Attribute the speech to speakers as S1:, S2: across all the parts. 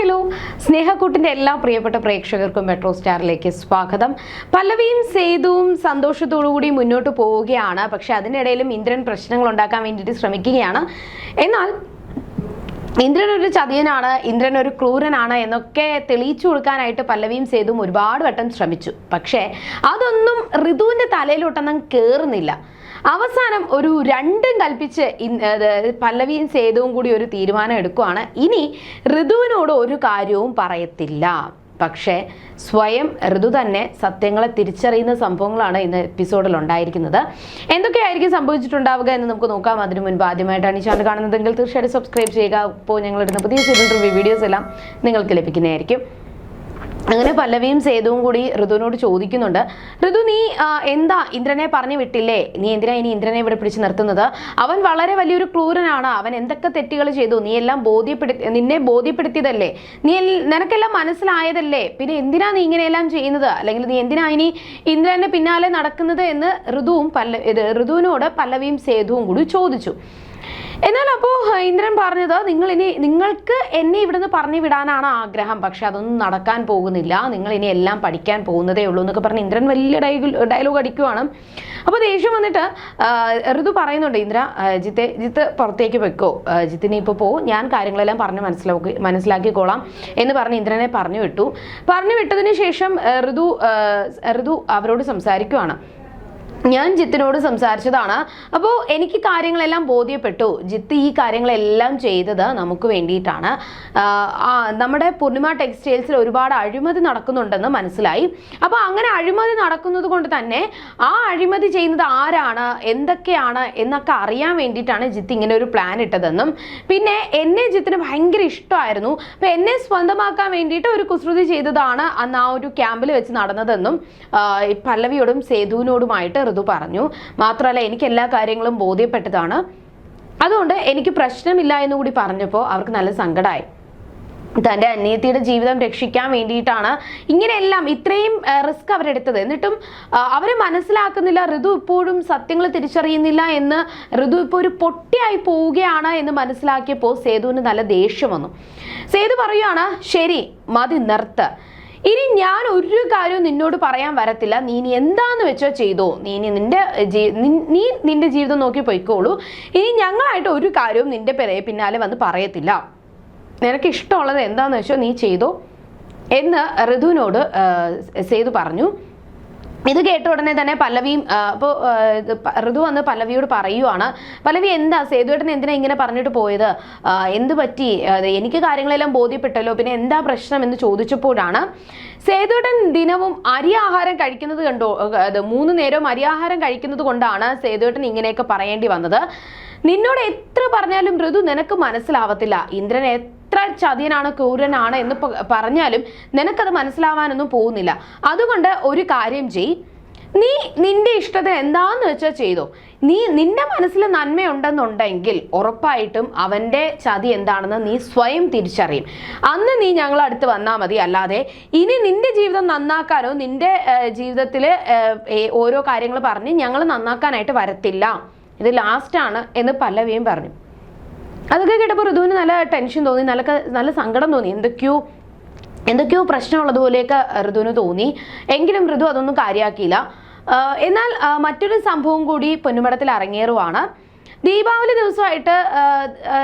S1: Hello. സ്നേഹക്കൂട്ടിന്റെ എല്ലാ പ്രിയപ്പെട്ട പ്രേക്ഷകർക്കും മെട്രോ സ്റ്റാറിലേക്ക് സ്വാഗതം. പല്ലവിയും സേതുവും സന്തോഷത്തോടുകൂടി മുന്നോട്ട് പോവുകയാണ്. പക്ഷെ അതിനിടയിലും ഇന്ദ്രൻ പ്രശ്നങ്ങൾ ഉണ്ടാക്കാൻ വേണ്ടിയിട്ട് ശ്രമിക്കുകയാണ്. എന്നാൽ ഇന്ദ്രൻ ഒരു ചതിയനാണ് ഇന്ദ്രൻ ഒരു ക്രൂരനാണ് എന്നൊക്കെ തെളിയിച്ചു കൊടുക്കാനായിട്ട് പല്ലവിയും സേതുവും ഒരുപാട് വട്ടം ശ്രമിച്ചു. പക്ഷേ അതൊന്നും ഋതുവിന്റെ തലയിലോട്ടൊന്നും കേറുന്നില്ല. അവസാനം ഒരു രണ്ടും കൽപ്പിച്ച് പല്ലവിയും സേതുവും കൂടി ഒരു തീരുമാനം എടുക്കുവാണ്. ഇനി ഋതുവിനോട് ഒരു കാര്യവും പറയത്തില്ല. പക്ഷേ സ്വയം ഋതു തന്നെ സത്യങ്ങളെ തിരിച്ചറിയുന്ന സംഭവങ്ങളാണ് ഇന്ന് എപ്പിസോഡിൽ ഉണ്ടായിരിക്കുന്നത്. എന്തൊക്കെയായിരിക്കും സംഭവിച്ചിട്ടുണ്ടാവുക എന്ന് നമുക്ക് നോക്കാം. അതിനു മുൻപ് ആദ്യമായിട്ടാണ് ഈ ചാനൽ കാണുന്നതെങ്കിൽ തീർച്ചയായിട്ടും സബ്സ്ക്രൈബ് ചെയ്യുക. അപ്പോൾ ഞങ്ങളിടുന്ന പുതിയ സീരിയൽ റിവ്യൂ വീഡിയോസ് എല്ലാം നിങ്ങൾക്ക് ലഭിക്കുന്നതായിരിക്കും. അങ്ങനെ പല്ലവിയും സേതുവും കൂടി ഋതുവിനോട് ചോദിക്കുന്നുണ്ട്. ഋതു നീ എന്താ ഇന്ദ്രനെ പറഞ്ഞു വിട്ടില്ലേ? നീ എന്തിനാ ഇനി ഇന്ദ്രനെ ഇവിടെ പിടിച്ച് നിർത്തുന്നത്? അവൻ വളരെ വലിയൊരു ക്രൂരനാണ്. അവൻ എന്തൊക്കെ തെറ്റുകൾ ചെയ്തു? നീ എല്ലാം ബോധ്യപ്പെടുത്തി നിന്നെ ബോധ്യപ്പെടുത്തിയതല്ലേ? നീ നിനക്കെല്ലാം മനസ്സിലായതല്ലേ? പിന്നെ എന്തിനാ നീ ഇങ്ങനെയെല്ലാം ചെയ്യുന്നത്? അല്ലെങ്കിൽ നീ എന്തിനാ ഇനി ഇന്ദ്രന്റെ പിന്നാലെ നടക്കുന്നത് എന്ന് ഋതുവും പല്ല ഋതുവിനോട് പല്ലവിയും സേതുവും കൂടി ചോദിച്ചു. എന്നാൽ അപ്പോൾ ഇന്ദ്രൻ പറഞ്ഞത് നിങ്ങൾ ഇനി നിങ്ങൾക്ക് എന്നെ ഇവിടുന്ന് പറഞ്ഞു വിടാനാണ് ആഗ്രഹം. പക്ഷെ അതൊന്നും നടക്കാൻ പോകുന്നില്ല. നിങ്ങൾ ഇനി എല്ലാം പഠിക്കാൻ പോകുന്നതേ ഉള്ളൂ എന്നൊക്കെ പറഞ്ഞ് ഇന്ദ്രൻ വലിയ ഡയലോഗ് അടിക്കുവാണ്. അപ്പോൾ ദേഷ്യം വന്നിട്ട് ഋതു പറയുന്നുണ്ട് ഇന്ദ്ര ജിത്തെ ജിത്ത് പുറത്തേക്ക് വെക്കോ ജിത്തിനെ ഇപ്പോൾ പോ. ഞാൻ കാര്യങ്ങളെല്ലാം പറഞ്ഞ് മനസ്സിലാക്കി മനസ്സിലാക്കിക്കോളാം എന്ന് പറഞ്ഞ് ഇന്ദ്രനെ പറഞ്ഞു വിട്ടു. പറഞ്ഞു വിട്ടതിന് ശേഷം ഋതു ഋതു അവരോട് സംസാരിക്കുവാണ്. ഞാൻ ജിത്തിനോട് സംസാരിച്ചതാണ്. അപ്പോൾ എനിക്ക് കാര്യങ്ങളെല്ലാം ബോധ്യപ്പെട്ടു. ജിത്ത് ഈ കാര്യങ്ങളെല്ലാം ചെയ്തത് നമുക്ക് വേണ്ടിയിട്ടാണ്. നമ്മുടെ പൂർണിമ ടെക്സ്റ്റൈൽസിൽ ഒരുപാട് അഴിമതി നടക്കുന്നുണ്ടെന്ന് മനസ്സിലായി. അപ്പോൾ അങ്ങനെ അഴിമതി നടക്കുന്നത് കൊണ്ട് തന്നെ ആ അഴിമതി ചെയ്യുന്നത് ആരാണ് എന്തൊക്കെയാണ് എന്നൊക്കെ അറിയാൻ വേണ്ടിയിട്ടാണ് ജിത്ത് ഇങ്ങനെ ഒരു പ്ലാൻ ഇട്ടതെന്നും. പിന്നെ എന്നെ ജിത്തിന് ഭയങ്കര ഇഷ്ടമായിരുന്നു. അപ്പോൾ എന്നെ സ്വന്തമാക്കാൻ വേണ്ടിയിട്ട് ഒരു കുസൃതി ചെയ്തതാണ് അന്ന് ആ ഒരു ക്യാമ്പിൽ വെച്ച് നടന്നതെന്നും പല്ലവിയോടും സേതുവിനോടുമായിട്ട് ഋതു പറഞ്ഞു. മാത്രമല്ല എനിക്ക് എല്ലാ കാര്യങ്ങളും ബോധ്യപ്പെട്ടതാണ്. അതുകൊണ്ട് എനിക്ക് പ്രശ്നമില്ല എന്ന് കൂടി പറഞ്ഞപ്പോൾ അവർക്ക് നല്ല സങ്കടമായി തന്റെ അനിയത്തിയുടെ ജീവിതം രക്ഷിക്കാൻ വേണ്ടിയിട്ടാണ് ഇങ്ങനെയെല്ലാം ഇത്രയും റിസ്ക് അവരെടുത്തത്. എന്നിട്ടും അവർ മനസ്സിലാക്കുന്നില്ല ഋതു ഇപ്പോഴും സത്യങ്ങൾ തിരിച്ചറിയുന്നില്ല എന്ന് ഋതു ഇപ്പോൾ ഒരു പൊട്ടിയായി പോവുകയാണ് എന്ന് മനസ്സിലാക്കിയപ്പോൾ സേതുവിന് നല്ല ദേഷ്യം വന്നു. സേതു പറയുകയാണ് ശരി മതി നിർത്ത്. ഇനി ഞാൻ ഒരു കാര്യവും നിന്നോട് പറയാൻ വരത്തില്ല. നീ ഇനി എന്താന്ന് വെച്ചോ ചെയ്തോ? നീ ഇനി നിന്റെ നീ നിന്റെ ജീവിതം നോക്കി പോയിക്കോളൂ. ഇനി ഞങ്ങളായിട്ട് ഒരു കാര്യവും നിന്റെ പിന്നാലെ വന്ന് പറയത്തില്ല. നിനക്ക് ഇഷ്ടമുള്ളത് എന്താന്ന് വെച്ചോ നീ ചെയ്തോ എന്ന് ഋതുവിനോട് സേതു പറഞ്ഞു. ഇത് കേട്ട ഉടനെ തന്നെ പല്ലവിയും അപ്പോൾ ഋതു വന്ന് പല്ലവിയോട് പറയുവാണ് പല്ലവി എന്താ? സേതുവേട്ടൻ എന്തിനാ ഇങ്ങനെ പറഞ്ഞിട്ട് പോയത്? എന്ത് പറ്റി? എനിക്ക് കാര്യങ്ങളെല്ലാം ബോധ്യപ്പെട്ടല്ലോ. പിന്നെ എന്താ പ്രശ്നം? എന്ന് ചോദിച്ചപ്പോഴാണ് സേതുവേട്ടൻ ദിനവും അരി ആഹാരം കഴിക്കുന്നത് കണ്ടോ? മൂന്ന് നേരവും അരി ആഹാരം കഴിക്കുന്നത് കൊണ്ടാണ് സേതുവേട്ടൻ ഇങ്ങനെയൊക്കെ പറയേണ്ടി വന്നത്. നിന്നോട് എത്ര പറഞ്ഞാലും ഋതു നിനക്ക് മനസ്സിലാവത്തില്ല. ഇന്ദ്രൻ എത്ര ചതിയനാണ് ക്രൂരനാണ് എന്ന് പറഞ്ഞാലും നിനക്കത് മനസ്സിലാവാനൊന്നും പോകുന്നില്ല. അതുകൊണ്ട് ഒരു കാര്യം ചെയ് നീ നിന്റെ ഇഷ്ടത്തിന് എന്താന്ന് വെച്ചാൽ ചെയ്തോ. നീ നിന്റെ മനസ്സിൽ നന്മയുണ്ടെന്നുണ്ടെങ്കിൽ ഉറപ്പായിട്ടും അവന്റെ ചതി എന്താണെന്ന് നീ സ്വയം തിരിച്ചറിയും. അന്ന് നീ ഞങ്ങൾ അടുത്ത് വന്നാൽ മതി. അല്ലാതെ ഇനി നിന്റെ ജീവിതം നന്നാക്കാനോ നിന്റെ ജീവിതത്തിൽ ഓരോ കാര്യങ്ങൾ പറഞ്ഞ് ഞങ്ങൾ നന്നാക്കാനായിട്ട് വരത്തില്ല. ഇത് ലാസ്റ്റാണ് എന്ന് പല്ലവിയും പറഞ്ഞു. അതൊക്കെ കേട്ടപ്പോൾ ഋതുവിന് നല്ല ടെൻഷൻ തോന്നി നല്ല നല്ല സങ്കടം തോന്നി. എന്തൊക്കെയോ എന്തൊക്കെയോ പ്രശ്നമുള്ളതുപോലെയൊക്കെ ഋതുവിന് തോന്നി. എങ്കിലും ഋതു അതൊന്നും കാര്യമാക്കിയില്ല എന്നാൽ മറ്റൊരു സംഭവം കൂടി പൊന്നുമടത്തിൽ അരങ്ങേറുവാണ്. ദീപാവലി ദിവസമായിട്ട്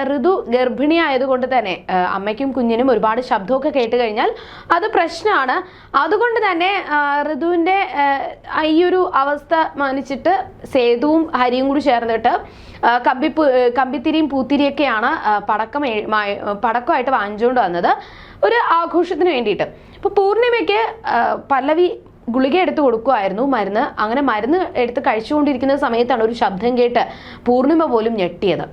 S1: ഋതു ഗർഭിണിയായതുകൊണ്ട് തന്നെ അമ്മയ്ക്കും കുഞ്ഞിനും ഒരുപാട് ശബ്ദമൊക്കെ കേട്ട് കഴിഞ്ഞാൽ അത് പ്രശ്നമാണ്. അതുകൊണ്ട് തന്നെ ഋതുവിന്റെ ഈ ഒരു അവസ്ഥ മാനിച്ചിട്ട് സേതുവും ഹരിയും കൂടി ചേർന്നിട്ട് കമ്പി കമ്പിത്തിരിയും പൂത്തിരിയൊക്കെയാണ് പടക്കം പടക്കമായിട്ട് വാങ്ങിച്ചുകൊണ്ട് വന്നത്. ഒരു ആഘോഷത്തിന് വേണ്ടിയിട്ട്. അപ്പോൾ പൂർണിമയ്ക്ക് പല്ലവി ഗുളിക എടുത്ത് കൊടുക്കുമായിരുന്നു മരുന്ന് അങ്ങനെ മരുന്ന് എടുത്ത് കഴിച്ചുകൊണ്ടിരിക്കുന്ന സമയത്താണ് ഒരു ശബ്ദം കേട്ട് പൂർണിമ പോലും ഞെട്ടിയത്.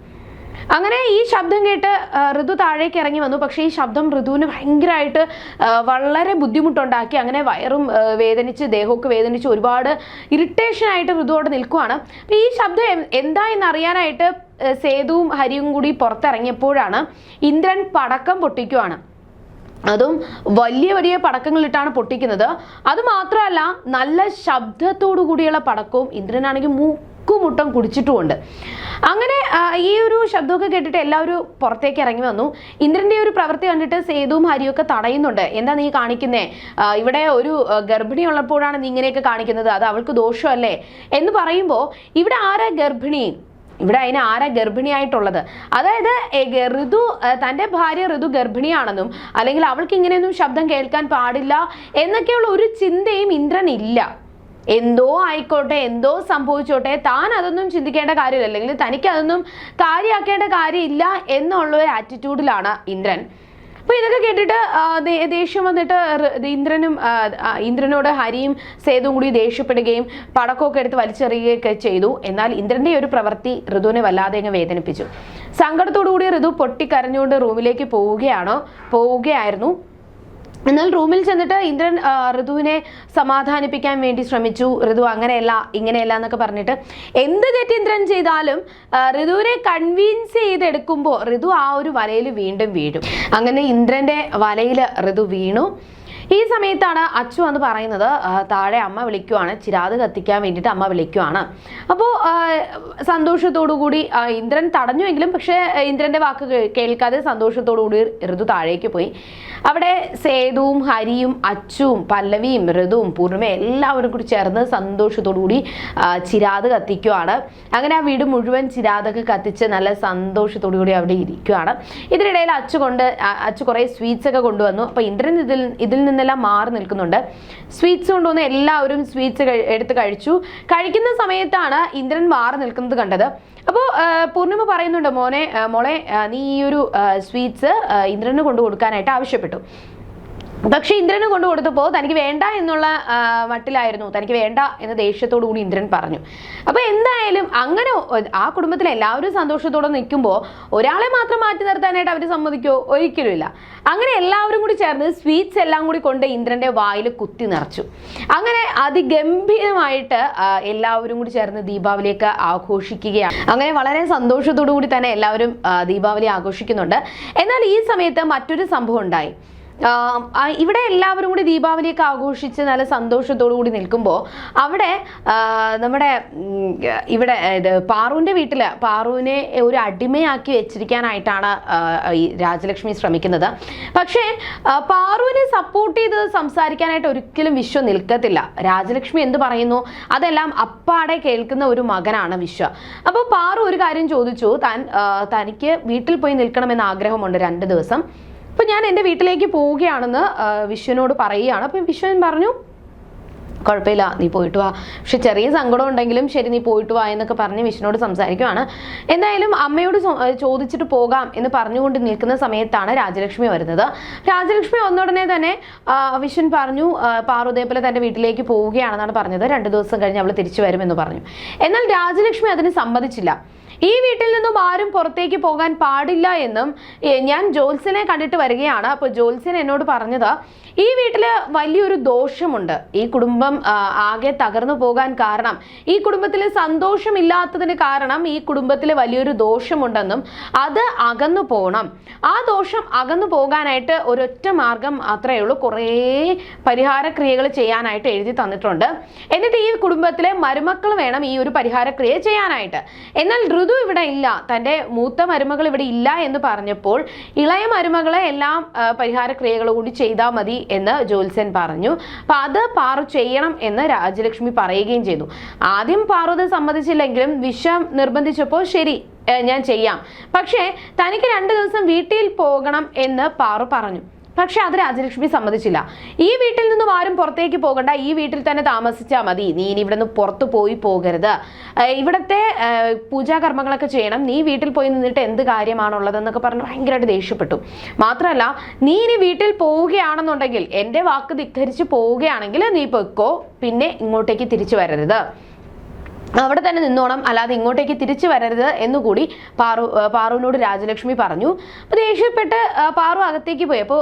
S1: അങ്ങനെ ഈ ശബ്ദം കേട്ട് ഋതു താഴേക്ക് ഇറങ്ങി വന്നു. പക്ഷേ ഈ ശബ്ദം ഋതുവിന് ഭയങ്കരമായിട്ട് വളരെ ബുദ്ധിമുട്ടുണ്ടാക്കി. അങ്ങനെ വയറും വേദനിച്ച് ദേഹമൊക്കെ വേദനിച്ച് ഒരുപാട് ഇറിറ്റേഷനായിട്ട് ഋതുവോട് നിൽക്കുവാണ്. അപ്പോൾ ഈ ശബ്ദം എന്താ എന്നറിയാനായിട്ട് സേതുവും ഹരിയും കൂടി പുറത്തിറങ്ങിയപ്പോഴാണ് ഇന്ദ്രൻ പടക്കം പൊട്ടിക്കുവാണ്. അതും വലിയ വലിയ പടക്കങ്ങളിട്ടാണ് പൊട്ടിക്കുന്നത്. അത് മാത്രമല്ല നല്ല ശബ്ദത്തോടു കൂടിയുള്ള പടക്കവും ഇന്ദ്രനാണെങ്കിൽ മൂക്കുമുട്ടം കുടിച്ചിട്ടുമുണ്ട്. അങ്ങനെ ഈ ഒരു ശബ്ദമൊക്കെ കേട്ടിട്ട് എല്ലാവരും പുറത്തേക്ക് ഇറങ്ങി വന്നു. ഇന്ദ്രന്റെ ഒരു പ്രവൃത്തി കണ്ടിട്ട് സേതുവും ഹരിയൊക്കെ തടയുന്നുണ്ട്. എന്താ നീ കാണിക്കുന്നേ? ഇവിടെ ഒരു ഗർഭിണി ഉള്ളപ്പോഴാണ് നീ ഇങ്ങനെയൊക്കെ കാണിക്കുന്നത്. അത് അവൾക്ക് ദോഷമല്ലേ? എന്ന് പറയുമ്പോൾ ഇവിടെ ആരാ ഗർഭിണി? ഇവിടെ അതിന് ആരാ ഗർഭിണിയായിട്ടുള്ളത്? അതായത് ഋതു തന്റെ ഭാര്യ ഋതു ഗർഭിണിയാണെന്നും അല്ലെങ്കിൽ അവൾക്ക് ഇങ്ങനെയൊന്നും ശബ്ദം കേൾക്കാൻ പാടില്ല എന്നൊക്കെയുള്ള ഒരു ചിന്തയും ഇന്ദ്രൻ ഇല്ല. എന്തോ ആയിക്കോട്ടെ എന്തോ സംഭവിച്ചോട്ടെ താൻ അതൊന്നും ചിന്തിക്കേണ്ട കാര്യമില്ല. അല്ലെങ്കിൽ തനിക്ക് അതൊന്നും കാര്യമാക്കേണ്ട കാര്യമില്ല എന്നുള്ള ഒരു ആറ്റിറ്റ്യൂഡിലാണ് ഇന്ദ്രൻ. അപ്പൊ ഇതൊക്കെ കേട്ടിട്ട് ദേഷ്യം വന്നിട്ട് ഇന്ദ്രനും ഇന്ദ്രനോട് ഹരിയും സേതുവും കൂടി ദേഷ്യപ്പെടുകയും പടക്കമൊക്കെ എടുത്ത് വലിച്ചെറിയുകയൊക്കെ ചെയ്തു. എന്നാൽ ഇന്ദ്രന്റെ ഒരു പ്രവൃത്തി ഋതുവിനെ വല്ലാതെ അങ്ങ് വേദനിപ്പിച്ചു. സങ്കടത്തോടു കൂടി ഋതു പൊട്ടിക്കരഞ്ഞുകൊണ്ട് റൂമിലേക്ക് പോവുകയാണോ? പോവുകയായിരുന്നു. എന്നാൽ റൂമിൽ ചെന്നിട്ട് ഇന്ദ്രൻ ഋതുവിനെ സമാധാനിപ്പിക്കാൻ വേണ്ടി ശ്രമിച്ചു. ഋതു അങ്ങനെയല്ല ഇങ്ങനെയല്ല എന്നൊക്കെ പറഞ്ഞിട്ട് എന്ത് തെറ്റ് ഇന്ദ്രൻ ചെയ്താലും ഋതുവിനെ കൺവീൻസ് ചെയ്തെടുക്കുമ്പോൾ ഋതു ആ ഒരു വലയിൽ വീണ്ടും വീഴും. അങ്ങനെ ഇന്ദ്രന്റെ വലയിൽ ഋതു വീണു. ഈ സമയത്താണ് അച്ചു എന്ന് പറയുന്നത് താഴെ അമ്മ വിളിക്കുവാണ് ചിരാത് കത്തിക്കാൻ വേണ്ടിയിട്ട് അമ്മ വിളിക്കുവാണ്. അപ്പോൾ സന്തോഷത്തോടു കൂടി ഇന്ദ്രൻ തടഞ്ഞുവെങ്കിലും പക്ഷേ ഇന്ദ്രന്റെ വാക്ക് കേൾക്കാതെ സന്തോഷത്തോടു കൂടി ഋതു താഴേക്ക് പോയി. അവിടെ സേതുവും ഹരിയും അച്ചുവും പല്ലവിയും ഋതുവും പൂർണമേ എല്ലാവരും കൂടി ചേർന്ന് സന്തോഷത്തോടു കൂടി ആ, ചിരാത് കത്തിക്കുവാണ്. അങ്ങനെ ആ വീട് മുഴുവൻ ചിരാതൊക്കെ കത്തിച്ച് നല്ല സന്തോഷത്തോടു കൂടി അവിടെ ഇരിക്കുവാണ്. ഇതിനിടയിൽ അച്ചു കൊണ്ട് അച്ചു കുറേ സ്വീറ്റ്സ് ഒക്കെ കൊണ്ടുവന്നു. അപ്പോൾ ഇന്ദ്രൻ ഇതിൽ ഇതിൽ നിന്നെല്ലാം മാറി നിൽക്കുന്നുണ്ട്. സ്വീറ്റ്സ് കൊണ്ടുവന്ന് എല്ലാവരും സ്വീറ്റ്സ് എടുത്ത് കഴിച്ചു. കഴിക്കുന്ന സമയത്താണ് ഇന്ദ്രൻ മാറി നിൽക്കുന്നത് കണ്ടത്. അപ്പോൾ പൂർണിമ പറയുന്നുണ്ട് മോനെ മോളെ നീ ഈ ഒരു സ്വീറ്റ്സ് ഇന്ദ്രന് കൊണ്ടു കൊടുക്കാനായിട്ട് ആവശ്യപ്പെട്ടു. പക്ഷെ ഇന്ദ്രന് കൊണ്ടു കൊടുത്തപ്പോൾ തനിക്ക് വേണ്ട എന്നുള്ള മട്ടിലായിരുന്നു. തനിക്ക് വേണ്ട എന്ന് ദേഷ്യത്തോടു കൂടി ഇന്ദ്രൻ പറഞ്ഞു. അപ്പൊ എന്തായാലും അങ്ങനെ ആ കുടുംബത്തിലെ എല്ലാവരും സന്തോഷത്തോടെ നിൽക്കുമ്പോൾ ഒരാളെ മാത്രം മാറ്റി നിർത്താനായിട്ട് അവർ സമ്മതിക്കോ? ഒരിക്കലുമില്ല. അങ്ങനെ എല്ലാവരും കൂടി ചേർന്ന് സ്വീറ്റ്സ് എല്ലാം കൂടി കൊണ്ട് ഇന്ദ്രന്റെ വായിൽ കുത്തി നിറച്ചു. അങ്ങനെ അതിഗംഭീരമായിട്ട് എല്ലാവരും കൂടി ചേർന്ന് ദീപാവലിയൊക്കെ ആഘോഷിക്കുകയാണ്. അങ്ങനെ വളരെ സന്തോഷത്തോടു കൂടി തന്നെ എല്ലാവരും ദീപാവലി ആഘോഷിക്കുന്നുണ്ട്. എന്നാൽ ഈ സമയത്ത് മറ്റൊരു സംഭവം ഉണ്ടായി. ഇവിടെ എല്ലാവരും കൂടി ദീപാവലിയൊക്കെ ആഘോഷിച്ച് നല്ല സന്തോഷത്തോടു കൂടി നിൽക്കുമ്പോൾ അവിടെ നമ്മുടെ ഇവിടെ ഇത് പാറുവിന്റെ വീട്ടിൽ പാറുവിനെ ഒരു അടിമയാക്കി വെച്ചിരിക്കാനായിട്ടാണ് ഈ രാജലക്ഷ്മി ശ്രമിക്കുന്നത്. പക്ഷേ പാറുവിനെ സപ്പോർട്ട് ചെയ്ത് സംസാരിക്കാനായിട്ട് ഒരിക്കലും വിശ്വ നിൽക്കത്തില്ല. രാജലക്ഷ്മി എന്ത് പറയുന്നു? അതെല്ലാം അപ്പാടെ കേൾക്കുന്ന ഒരു മകനാണ് വിശ്വ. അപ്പോൾ പാറു ഒരു കാര്യം ചോദിച്ചു. താൻ തനിക്ക് വീട്ടിൽ പോയി നിൽക്കണമെന്ന് ആഗ്രഹമുണ്ട് രണ്ട് ദിവസം. അപ്പൊ ഞാൻ എന്റെ വീട്ടിലേക്ക് പോവുകയാണെന്ന് വിശ്വനോട് പറയുകയാണ്. അപ്പം വിശ്വൻ പറഞ്ഞു കുഴപ്പമില്ല നീ പോയിട്ട് വാ. പക്ഷെ ചെറിയ സങ്കടം ഉണ്ടെങ്കിലും ശരി നീ പോയിട്ട് വാ എന്നൊക്കെ പറഞ്ഞ് വിഷ്ണുനോട് സംസാരിക്കുവാണ്. എന്തായാലും അമ്മയോട് ചോദിച്ചിട്ട് പോകാം എന്ന് പറഞ്ഞുകൊണ്ട് നിൽക്കുന്ന സമയത്താണ് രാജലക്ഷ്മി വരുന്നത്. രാജലക്ഷ്മി വന്ന ഉടനെ തന്നെ വിഷ്ണു പറഞ്ഞു പാർവതേപോലെ തന്റെ വീട്ടിലേക്ക് പോവുകയാണെന്നാണ് പറഞ്ഞത്. രണ്ട് ദിവസം കഴിഞ്ഞ് അവൾ തിരിച്ചു വരുമെന്ന് പറഞ്ഞു. എന്നാൽ രാജലക്ഷ്മി അതിന് സമ്മതിച്ചില്ല. ഈ വീട്ടിൽ നിന്നും ആരും പുറത്തേക്ക് പോകാൻ പാടില്ല എന്നും ഞാൻ ജോത്സ്യനെ കണ്ടിട്ട് വരികയാണ്. അപ്പോൾ ജോത്സ്യൻ എന്നോട് പറഞ്ഞത് ഈ വീട്ടിൽ വലിയൊരു ദോഷമുണ്ട്. ഈ കുടുംബം ആകെ തകർന്നു പോകാൻ കാരണം ഈ കുടുംബത്തിൽ സന്തോഷമില്ലാത്തതിന് കാരണം ഈ കുടുംബത്തിൽ വലിയൊരു ദോഷമുണ്ടെന്നും അത് അകന്നു പോകണം ആ ദോഷം അകന്നു പോകാനായിട്ട് ഒരൊറ്റ മാർഗം മാത്രമേ ഉള്ളൂ. കുറേ പരിഹാരക്രിയകൾ ചെയ്യാനായിട്ട് എഴുതി തന്നിട്ടുണ്ട്. എന്നിട്ട് ഈ കുടുംബത്തിലെ മരുമക്കൾ വേണം ഈ ഒരു പരിഹാരക്രിയ ചെയ്യാനായിട്ട്. എന്നാൽ ഋതു ഇവിടെ ഇല്ല. തന്റെ മൂത്ത മരുമകൾ ഇവിടെ ഇല്ല എന്ന് പറഞ്ഞപ്പോൾ ഇളയ മരുമകളെ എല്ലാം പരിഹാര ക്രിയകൾ കൂടി ചെയ്താൽ മതി എന്ന് ജോത്സ്യൻ പറഞ്ഞു. അപ്പൊ അത് പാറു ചെയ്യണം എന്ന് രാജലക്ഷ്മി പറയുകയും ചെയ്തു. ആദ്യം പാറു സമ്മതിച്ചില്ലെങ്കിലും വിശ്വം നിർബന്ധിച്ചപ്പോൾ ശരി ഞാൻ ചെയ്യാം. പക്ഷേ തനിക്ക് രണ്ട് ദിവസം വീട്ടിൽ പോകണം എന്ന് പാറു പറഞ്ഞു. പക്ഷെ അത് രാജലക്ഷ്മി സമ്മതിച്ചില്ല. ഈ വീട്ടിൽ നിന്നും ആരും പുറത്തേക്ക് പോകണ്ട. ഈ വീട്ടിൽ തന്നെ താമസിച്ചാൽ മതി. നീ ഇനി ഇവിടെ നിന്ന് പുറത്തു പോയി പോകരുത്. ഇവിടുത്തെ പൂജാകർമ്മങ്ങളൊക്കെ ചെയ്യണം. നീ വീട്ടിൽ പോയി നിന്നിട്ട് എന്ത് കാര്യമാണുള്ളതെന്നൊക്കെ പറഞ്ഞ് ഭയങ്കരമായിട്ട് ദേഷ്യപ്പെട്ടു. മാത്രമല്ല നീ ഇനി വീട്ടിൽ പോവുകയാണെന്നുണ്ടെങ്കിൽ എന്റെ വാക്ക് ധിക്കരിച്ച് പോവുകയാണെങ്കിൽ നീ പൊയ്ക്കോ. പിന്നെ ഇങ്ങോട്ടേക്ക് തിരിച്ചു വരരുത്. അവിടെ തന്നെ നിന്നോണം. അല്ലാതെ ഇങ്ങോട്ടേക്ക് തിരിച്ചു വരരുത് എന്നുകൂടി പാറു പാറുവിനോട് രാജലക്ഷ്മി പറഞ്ഞു. അപ്പോൾ ദേഷ്യപ്പെട്ട് പാറു അകത്തേക്ക് പോയി. അപ്പോൾ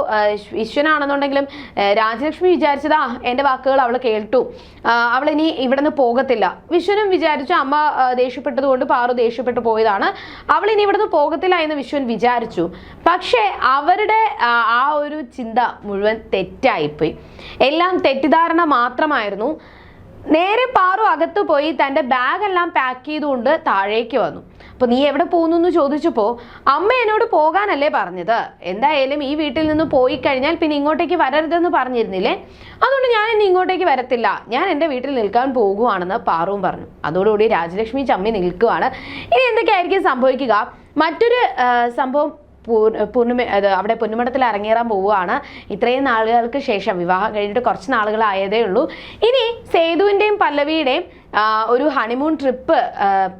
S1: ഈശ്വനാണെന്നുണ്ടെങ്കിലും രാജലക്ഷ്മി വിചാരിച്ചതാ എന്റെ വാക്കുകൾ അവൾ കേട്ടു. അവൾ ഇനി ഇവിടെ നിന്ന് പോകത്തില്ല. വിശ്വനും വിചാരിച്ചു അമ്മ ദേഷ്യപ്പെട്ടതുകൊണ്ട് പാറു ദേഷ്യപ്പെട്ടു പോയതാണ്. അവൾ ഇനി നിന്ന് പോകത്തില്ല എന്ന് വിശ്വൻ വിചാരിച്ചു. പക്ഷേ അവരുടെ ആ ഒരു ചിന്ത മുഴുവൻ തെറ്റായിപ്പോയി. എല്ലാം തെറ്റിദ്ധാരണ മാത്രമായിരുന്നു. നേരെ പാറു അകത്ത് പോയി തന്റെ ബാഗെല്ലാം പാക്ക് ചെയ്തുകൊണ്ട് താഴേക്ക് വന്നു. അപ്പോൾ നീ എവിടെ പോകുന്നു എന്ന് ചോദിച്ചപ്പോൾ അമ്മ എന്നോട് പോകാനല്ലേ പറഞ്ഞത്. എന്തായാലും ഈ വീട്ടിൽ നിന്ന് പോയി കഴിഞ്ഞാൽ പിന്നെ ഇങ്ങോട്ടേക്ക് വരരുതെന്ന് പറഞ്ഞിരുന്നില്ലേ? അതുകൊണ്ട് ഞാൻ ഇനി ഇങ്ങോട്ടേക്ക് വരത്തില്ല. ഞാൻ എന്റെ വീട്ടിൽ നിൽക്കാൻ പോകുവാണെന്ന് പാറുവും പറഞ്ഞു. അതോടുകൂടി രാജലക്ഷ്മി ചമ്മി നിൽക്കുവാണ്. ഇനി എന്തൊക്കെയായിരിക്കും സംഭവിക്കുക? മറ്റൊരു സംഭവം പൂർ- അത് അവിടെ പൊന്നുമടത്തിൽ അരങ്ങേറാൻ പോവുകയാണ്. ഇത്രയും നാളുകൾക്ക് ശേഷം വിവാഹം കഴിഞ്ഞിട്ട് കുറച്ച് നാളുകളായതേ ഉള്ളൂ. ഇനി സേതുവിന്റെയും പല്ലവിയുടെയും ഒരു ഹണിമൂൺ ട്രിപ്പ്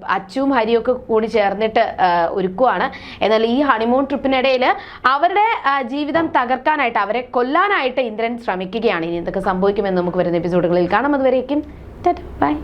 S1: അച്ചുവും ഹരിയൊക്കെ കൂടി ചേർന്നിട്ട് ഒരുക്കുവാണ്. എന്നാൽ ഈ ഹണിമൂൺ ട്രിപ്പിനിടയിൽ അവരുടെ ജീവിതം തകർക്കാനായിട്ട് അവരെ കൊല്ലാനായിട്ട് ഇന്ദ്രൻ ശ്രമിക്കുകയാണ്. ഇനി എന്തൊക്കെ സംഭവിക്കുമെന്ന് നമുക്ക് വരുന്ന എപ്പിസോഡുകളിൽ കാണാം. അതുവരേക്കും ബൈ.